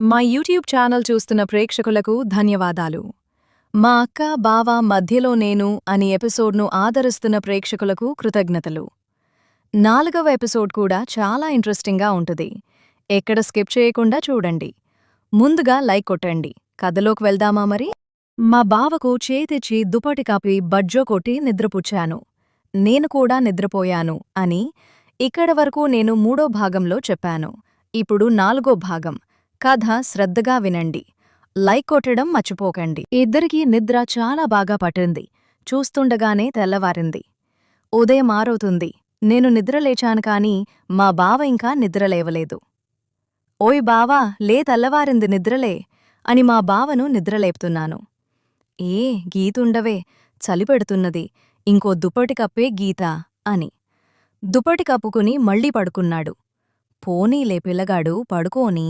మా YouTube channel చూస్తున్న ప్రేక్షకులకు ధన్యవాదాలు. మా అక్క బావ మధ్యలో నేను అని ఎపిసోడ్ను ఆదరిస్తున్న ప్రేక్షకులకు కృతజ్ఞతలు. నాలుగవ ఎపిసోడ్ కూడా చాలా ఇంట్రెస్టింగ్గా ఉంటుంది. ఎక్కడ స్కిప్ చేయకుండా చూడండి. ముందుగా లైక్ కొట్టండి. కథలోకి వెళ్దామా మరి? మా బావకు చేతిచ్చి దుపటి కాపి బడ్జో కొట్టి నిద్రపుచ్చాను. నేను కూడా నిద్రపోయాను అని ఇక్కడ వరకు నేను మూడో భాగంలో చెప్పాను. ఇప్పుడు నాలుగో భాగం. కథ శ్రద్ధగా వినండి. లైక్ కొట్టడం మర్చిపోకండి. ఇద్దరికీ నిద్ర చాలా బాగా పట్టింది. చూస్తుండగానే తెల్లవారింది. ఉదయం ఆరవుతుంది నేను నిద్రలేచాను కాని మా బావ ఇంకా నిద్రలేవలేదు ఓయ్ బావా లే తెల్లవారింది నిద్రలే అని మా బావను నిద్రలేపుతున్నాను ఏ గీతుండవే చలిపెడుతున్నది ఇంకో దుప్పటి కప్పే గీత అని. దుప్పటి కప్పుకుని మళ్ళీ పడుకున్నాడు. పోనీలే పిల్లగాడు పడుకోని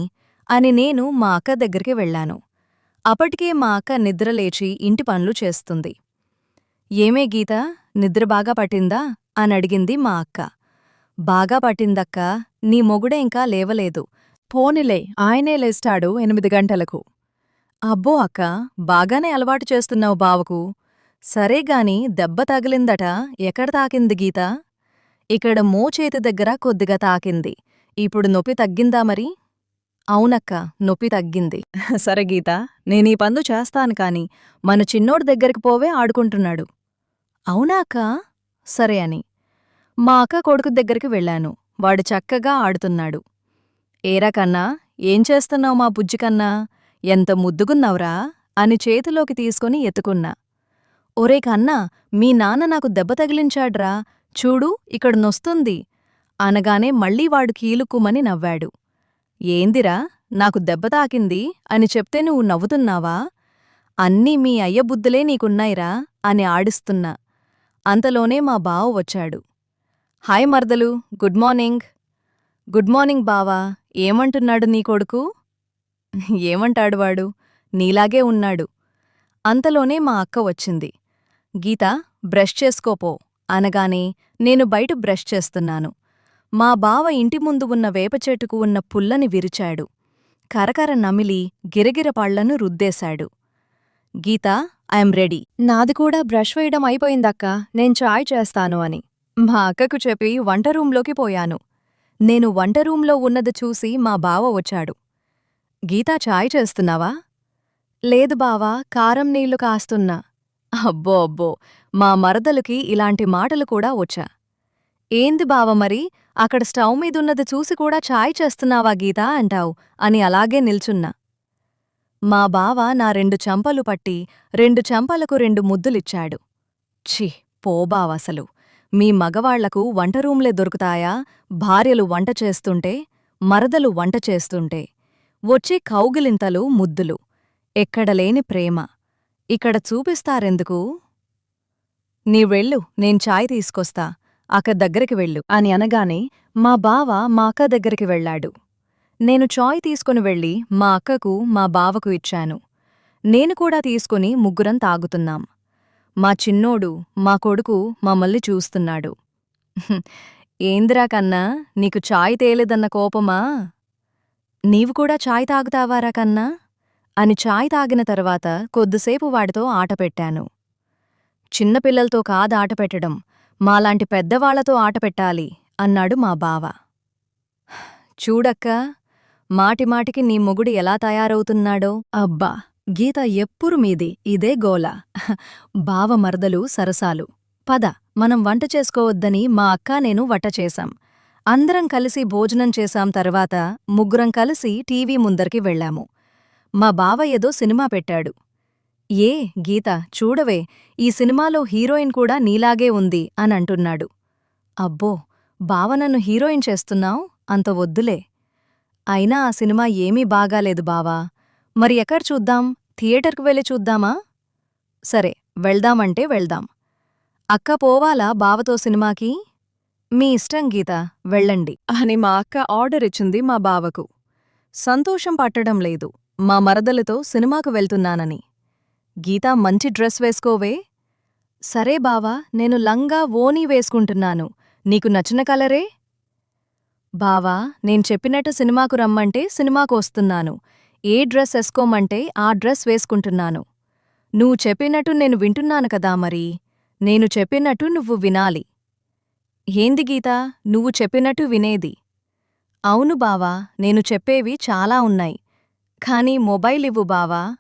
అని నేను మా అక్క దగ్గరికి వెళ్ళాను. అప్పటికే మా అక్క నిద్రలేచి ఇంటి పనులు చేస్తుంది. ఏమే గీత నిద్ర బాగా పట్టిందా? అని అడిగింది మా అక్క. బాగా పట్టిందక్క నీ మొగుడే ఇంకా లేవలేదు. పోనిలే ఆయనే లేస్తాడు ఎనిమిది గంటలకు. అబ్బో అక్క బాగానే అలవాటు చేస్తున్నావు బావకు. సరేగాని దెబ్బ తగిలిందట ఎక్కడ తాకింది గీత? ఇక్కడ మోచేతి దగ్గర కొద్దిగా తాకింది. ఇప్పుడు నొప్పి తగ్గిందా మరి? అవునక్క నొప్పి తగ్గింది. సరే గీత నేనీ పందు చేస్తాను కాని మన చిన్నోడి దగ్గరికి పోవే ఆడుకుంటున్నాడు. అవునా అక్క? సరే అని. మా అక్క కొడుకు దగ్గరికి వెళ్ళాను. వాడు చక్కగా ఆడుతున్నాడు. ఏరా కన్నా ఏం చేస్తున్నావు మా బుజ్జికన్నా ఎంత ముద్దుగున్నావురా? అని చేతిలోకి తీసుకుని ఎత్తుకున్నా. ఒరే కన్నా మీ నాన్న నాకు దెబ్బ తగిలించాడ్రా. చూడు ఇక్కడ నొస్తుంది. అనగానే మళ్ళీ వాడు కీలుక్కుమని నవ్వాడు. ఏందిరా? నాకు దెబ్బ తాకింది అని చెప్తే నువ్వు నవ్వుతున్నావా? అన్నీ మీ అయ్య బుద్ధులే నీకున్నాయిరా అని ఆడిస్తున్నా. అంతలోనే మా బావ వచ్చాడు. హాయ్ మర్దలు గుడ్ మార్నింగ్. గుడ్ మార్నింగ్ బావా ఏమంటున్నాడు నీ కొడుకు? ఏమంటాడు వాడు? నీలాగే ఉన్నాడు. అంతలోనే మా అక్క వచ్చింది. గీత బ్రష్ చేసుకోపో అనగానే నేను బయట బ్రష్ చేస్తున్నాను. మా బావ ఇంటి ముందు ఉన్న వేపచెట్టుకు ఉన్న పుల్లని విరిచాడు. కరకర నమిలి గిరగిర పళ్ళను రుద్దేశాడు. గీత ఐఎమ్ రెడీ. నాది కూడా బ్రష్ వేయడం అయిపోయిందక్కా. నేను చాయ్ చేస్తాను అని. మా అక్కకు చెప్పి వంట రూంలోకి పోయాను. నేను వంట రూంలో ఉన్నది చూసి మా బావ వచ్చాడు. గీతా చాయ్ చేస్తున్నావా? లేదు బావా కారం నీళ్ళు కాస్తున్నా. అబ్బో అబ్బో. మా మరదలుకి ఇలాంటి మాటలు కూడా వచ్చా. ఏంది బావ మరి? అక్కడ స్టవ్ మీదున్నది చూసి కూడా చాయ్ చేస్తున్నావా గీతా అంటావు అని అలాగే నిల్చున్నా. మా బావ నా రెండు చంపలు పట్టి రెండు చంపలకు రెండు ముద్దులిచ్చాడు. ఛీ పోబావసలు మీ మగవాళ్ళకు వంటరూంలే దొరుకుతాయా? భార్యలు వంట చేస్తుంటే మరదలు వంట చేస్తుంటే. వచ్చే కౌగిలింతలు ముద్దులు. ఎక్కడలేని ప్రేమ. ఇక్కడ చూపిస్తారెందుకు? నీ వెళ్ళు నేను ఛాయ్ తీసుకొస్తా. అక్క దగ్గరికి వెళ్ళు. అని అనగానే మా బావ మా అక్క దగ్గరికి వెళ్ళాడు. నేను చాయ్ తీసుకుని వెళ్ళి మా అక్కకు మా బావకు ఇచ్చాను. నేను కూడా తీసుకుని ముగ్గురం తాగుతున్నాం. మా చిన్నోడు మా కొడుకు మమ్మల్ని చూస్తున్నాడు. ఏంద్రా ఏందిరా కన్నా నీకు చాయ్ తేలేదన్న కోపమా? నీవు కూడా చాయ్ తాగుతావారా కన్నా? అని చాయ్ తాగిన తర్వాత కొద్దిసేపు వాడితో ఆట పెట్టాను. చిన్నపిల్లలతో కాదు ఆట పెట్టడం. మాలాంటి పెద్దవాళ్ళతో ఆట పెట్టాలి అన్నాడు మా బావ. చూడక్కా మాటిమాటికి నీ మొగుడు ఎలా తయారవుతున్నాడో? అబ్బా గీత ఎప్పుడు మీది? ఇదే గోల. బావ మరదలు సరసాలు. పద మనం వంట చేసుకోవద్దని మా అక్కా నేను వంట చేశాం. అందరం కలిసి భోజనం చేశాం తర్వాత ముగ్గురం కలిసి టీవీ ముందరికి వెళ్ళాము. మా బావ ఏదో సినిమా పెట్టాడు. ఏ గీత చూడవే ఈ సినిమాలో హీరోయిన్ కూడా నీలాగే ఉంది అని అంటున్నాడు అబ్బో బావ నన్ను హీరోయిన్ చేస్తున్నావు? అంత వద్దులే. అయినా ఆ సినిమా ఏమీ బాగాలేదు బావా. మరి ఎక్కడ చూద్దాం? థియేటర్కు వెళ్ళి చూద్దామా? సరే వెళ్దామంటే వెళ్దాం. అక్క పోవాలా బావతో సినిమాకి? మీ ఇష్టం గీత వెళ్ళండి. అని మా అక్క ఆర్డర్ ఇచ్చింది మా బావకు. సంతోషం పట్టడం లేదు. మా మరదలతో సినిమాకు వెళ్తున్నానని. గీతా మంచి డ్రెస్ వేసుకోవే. సరే బావా నేను లంగా ఓనీ వేసుకుంటున్నాను. నీకు నచ్చిన కలరే? బావా నేను చెప్పినట్టు సినిమాకు రమ్మంటే సినిమాకు వస్తున్నాను. ఏ డ్రెస్ వేసుకోమంటే ఆ డ్రెస్ వేసుకుంటున్నాను. నువ్వు చెప్పినట్టు నేను వింటున్నాను కదా మరి. నేను చెప్పినట్టు నువ్వు వినాలి. ఏంది గీతా నువ్వు చెప్పినట్టు వినేది? అవును బావా నేను చెప్పేవి చాలా ఉన్నాయి. కానీ మొబైల్ ఇవ్వు బావా.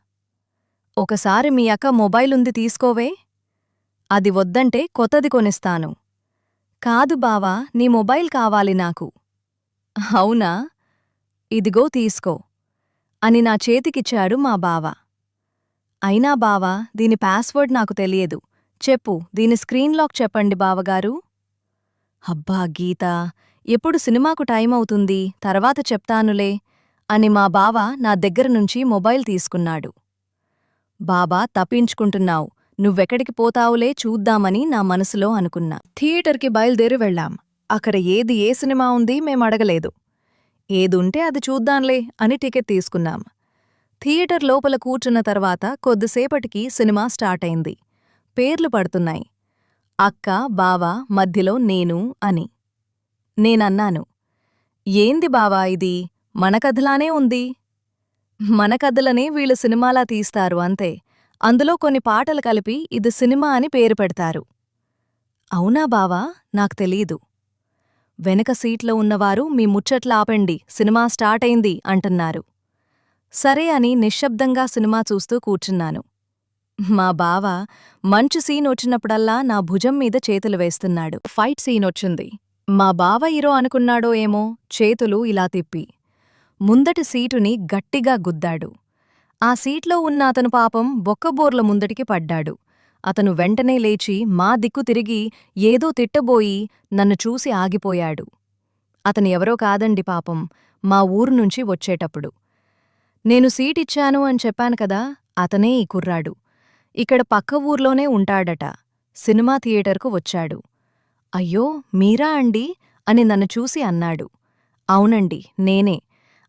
ఒకసారి మీ అక్క మొబైలుంది తీసుకోవే? అది వద్దంటే కొత్తది కొనిస్తాను. కాదు బావా నీ మొబైల్ కావాలి నాకు. అవునా? ఇదిగో తీసుకో. అని నా చేతికిచ్చాడు మా బావ. అయినా బావా దీని పాస్వర్డ్ నాకు తెలియదు. చెప్పు దీని స్క్రీన్ లాక్ చెప్పండి బావగారు. అబ్బా గీత ఎప్పుడు సినిమాకు టైం అవుతుంది? తర్వాత చెప్తానులే అని మా బావ నా దగ్గర నుంచి మొబైల్ తీసుకున్నాడు. బాబా తప్పించుకుంటున్నావు. నువ్వెక్కడికి పోతావులే చూద్దామని నా మనసులో అనుకున్నా. థియేటర్కి బయలుదేరి వెళ్ళాం. అక్కడ ఏది ఏ సినిమా ఉంది మేమడగలేదు ఏదుంటే అది చూద్దాంలే అని టికెట్ తీసుకున్నాం. థియేటర్ లోపల కూర్చున్న తర్వాత కొద్దిసేపటికి సినిమా స్టార్ట్ అయింది. పేర్లు పడుతున్నాయి. అక్క బావా మధ్యలో నేను అని. నేనన్నాను. ఏంది బావా ఇది? మన కథలానే ఉంది. మన కథలనే వీళ్ళు సినిమాలా తీస్తారు అంతే. అందులో కొన్ని పాటలు కలిపి ఇది సినిమా అని పేరు పెడతారు. అవునా బావా? నాకు తెలీదు. వెనక సీట్లో ఉన్నవారు మీ ముచ్చట్ల ఆపండి సినిమా స్టార్ట్ అయింది అంటున్నారు. సరే అని నిశ్శబ్దంగా సినిమా చూస్తూ కూర్చున్నాను. మా బావ మంచు సీన్ వచ్చినప్పుడల్లా నా భుజం మీద చేతులు వేస్తున్నాడు. ఫైట్ సీన్ వచ్చింది. మా బావ హీరో అనుకున్నాడో ఏమో చేతులు ఇలా తిప్పి. ముందటి సీటుని గట్టిగా గుద్దాడు. ఆ సీట్లో ఉన్న అతను పాపం బొక్కబోర్ల ముందటికి పడ్డాడు. అతను వెంటనే లేచి మా దిక్కు తిరిగి ఏదో తిట్టబోయి నన్ను చూసి ఆగిపోయాడు. అతను ఎవరో కాదండి పాపం మా ఊరు నుంచి వచ్చేటప్పుడు. నేను సీటిచ్చాను అని చెప్పాను కదా అతనే ఈ కుర్రాడు. ఇక్కడ పక్క ఊర్లోనే ఉంటాడట సినిమా థియేటర్కు వచ్చాడు. అయ్యో మీరా అండి? అని నన్ను చూసి అన్నాడు. అవునండి నేనే.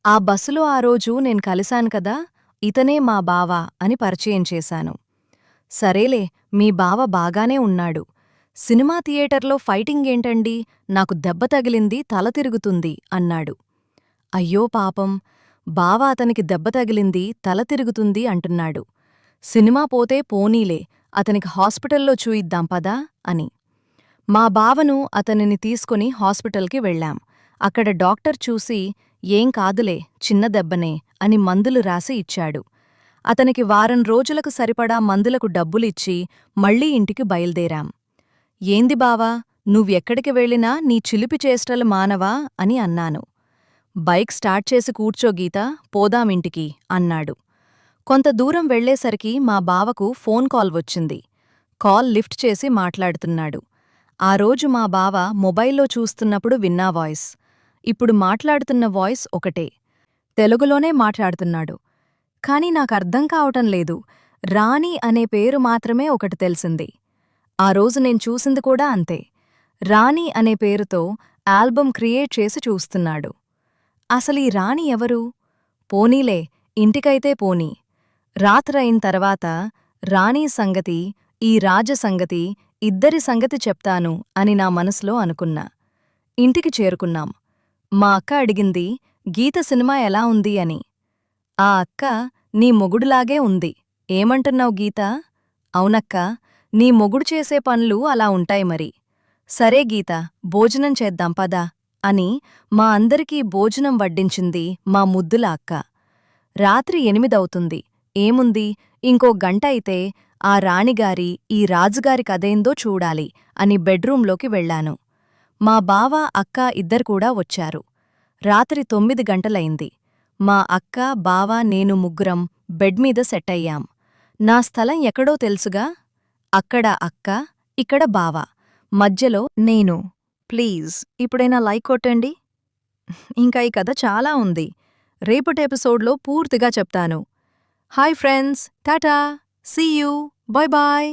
ఆ బస్సులో ఆ రోజు నేను కలిశాను కదా ఇతనే మా బావ అని పరిచయం చేశాను. సరేలే మీ బావ బాగానే ఉన్నాడు. సినిమా థియేటర్లో ఫైటింగ్ ఏంటండి? నాకు దెబ్బ తగిలింది తల తిరుగుతుంది అన్నాడు. అయ్యో పాపం బావ అతనికి దెబ్బ తగిలింది తల తిరుగుతుంది అంటున్నాడు. సినిమా పోతే పోనీలే అతనికి హాస్పిటల్లో చూయిద్దాం పదా అని. మా బావను అతనిని తీసుకుని హాస్పిటల్కి వెళ్ళాం. అక్కడ డాక్టర్ చూసి ఏం కాదులే చిన్న దెబ్బనే అని మందులు రాసి ఇచ్చాడు. అతనికి వారం రోజులకు సరిపడా మందులకు డబ్బులిచ్చి మళ్ళీ ఇంటికి బయల్దేరాం. ఏంది బావా నువ్వెక్కడికి వెళ్ళినా నీ చిలిపి చేష్టలు మానవా? అని అన్నాను. బైక్ స్టార్ట్ చేసి కూర్చో గీత పోదామింటికి అన్నాడు. కొంత దూరం వెళ్ళేసరికి మా బావకు ఫోన్ కాల్ వచ్చింది. కాల్ లిఫ్ట్ చేసి మాట్లాడుతున్నాడు. ఆ రోజు మా బావ మొబైల్లో చూస్తున్నప్పుడు విన్నా వాయిస్. ఇప్పుడు మాట్లాడుతున్న వాయిస్ ఒకటే. తెలుగులోనే మాట్లాడుతున్నాడు. కాని నాకర్థం కావటం లేదు. రాణి అనే పేరు మాత్రమే ఒకటి తెలిసింది. ఆ రోజు నేను చూసింది కూడా అంతే. రాణి అనే పేరుతో ఆల్బమ్ క్రియేట్ చేసి చూస్తున్నాడు. అసలీ రాణి ఎవరు? పోనీలే ఇంటికైతే పోనీ. రాత్రయిన తర్వాత రాణీ సంగతి ఈ రాజ సంగతి ఇద్దరి సంగతి చెప్తాను అని నా మనసులో అనుకున్నా. ఇంటికి చేరుకున్నాం. మా అక్క అడిగింది గీత సినిమా ఎలా ఉంది? అని. ఆ అక్క నీ మొగుడులాగే ఉంది. ఏమంటున్నావు గీత? అవునక్క నీ మొగుడు చేసే పనులు అలా ఉంటాయి మరి. సరే గీత భోజనం చేద్దాం పదా. అని మా అందరికీ భోజనం వడ్డించింది మా ముద్దుల అక్క. రాత్రి ఎనిమిదవుతుంది. ఏముంది? ఇంకో గంట అయితే ఆ రాణిగారి ఈ రాజుగారి కదేందో చూడాలి అని బెడ్రూంలోకి వెళ్ళాను మా బావ అక్క ఇద్దరు కూడా వచ్చారు. రాత్రి తొమ్మిది గంటలైంది. మా అక్క బావ నేను ముగ్గురం బెడ్ మీద సెట్ అయ్యాం. నా స్థలం ఎక్కడో తెలుసుగా? అక్కడ అక్క ఇక్కడ బావ. మధ్యలో నేను ప్లీజ్ ఇప్పుడైనా లైక్ కొట్టండి. ఇంకా ఈ కథ చాలా ఉంది. రేపటి ఎపిసోడ్లో పూర్తిగా చెప్తాను. Hi friends tata see you bye bye.